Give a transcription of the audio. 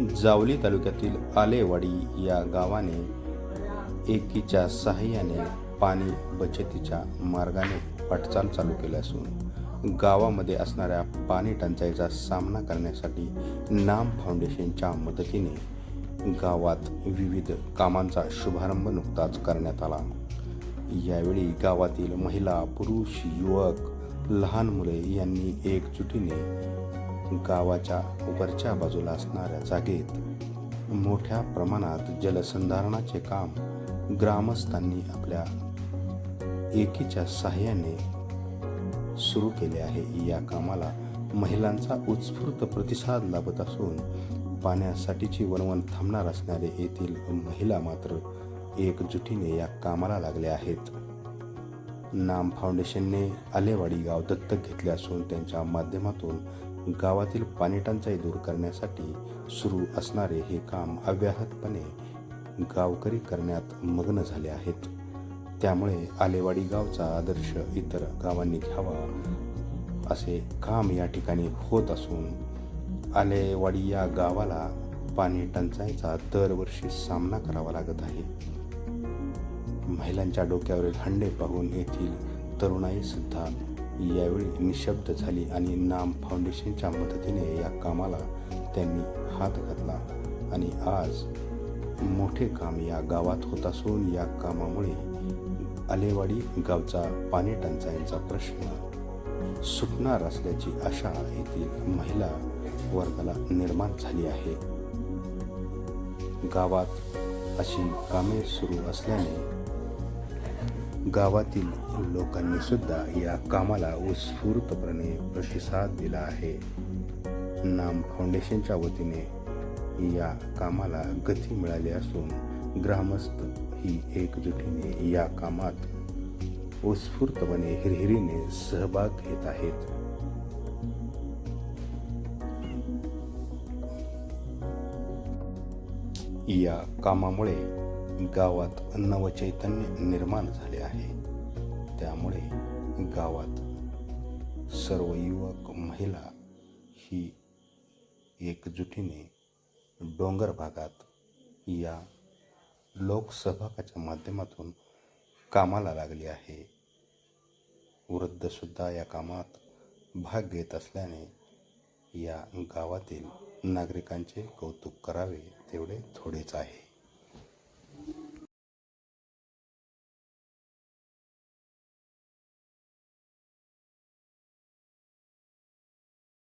जावली तालुक्यातील आलेवाडी या गावाने एकीच्या सहाय्याने पाणी बचतीच्या मार्गाने वाटचाल चालू केली असून गावामध्ये असणाऱ्या पाणी टंचाईचा सामना करण्यासाठी नाम फाउंडेशनच्या मदतीने गावात विविध कामांचा शुभारंभ नुकताच करण्यात आला. यावेळी गावातील महिला पुरुष युवक लहान मुले यांनी एकजुटीने गावाच्या वरच्या बाजूला असणाऱ्या जागेत मोठ्या प्रमाणात जलसंधारणाचे काम ग्रामस्थांनी आपल्या एकीच्या सहाय्याने सुरू केले आहे. या कामाला महिलांचा उत्स्फूर्त प्रतिसाद लाभत असून पाण्यासाठीची वणवण थांबणार असणारे येथील महिला मात्र एकजुटीने या कामाला लागल्या आहेत. नाम फाउंडेशनने आलेवाडी गाव दत्तक घेतले असून त्यांच्या माध्यमातून गावातील पाणीटंचाई दूर करण्यासाठी सुरू असणारे हे काम अव्याहतपणे गावकरी करण्यात मग्न झाले आहेत. त्यामुळे आलेवाडी गावचा आदर्श इतर गावांनी घ्यावा असे काम या ठिकाणी होत असून आलेवाडी या गावाला पाणी टंचाईचा दरवर्षी सामना करावा लागत आहे. महिलांच्या डोक्यावरील हंडे पाहून येथील तरुणाईसुद्धा यावेळी निशब्द झाली आणि नाम फाउंडेशनच्या मदतीने या कामाला त्यांनी हात घातला. आणि आज मोठे काम या गावात होत असून या कामामुळे आलेवाडी गावचा पाणी टंचाईचा प्रश्न सुटणार असल्याची आशा येथील महिला वर्गाला निर्माण झाली आहे. गावात अशी कामे सुरू असल्याने गावातील लोकांनी सुद्धा या कामाला उत्स्फूर्तपणे प्रतिसाद दिला आहे. नाम फाउंडेशनच्या वतीने या कामाला गती मिळाली असून ग्रामस्थ ही एकजुटीने या कामात उत्स्फूर्तपणे हिरहिरीने सहभाग घेत आहेत. या कामामुळे गावात नवचैतन्य निर्माण झाले आहे. त्यामुळे गावात सर्व युवक महिला ही एकजुटीने डोंगर भागात या लोकसहभागाच्या माध्यमातून कामाला लागली आहे. वृद्धसुद्धा या कामात भाग घेत असल्याने या गावातील नागरिकांचे कौतुक करावे तेवढे थोडेच आहे.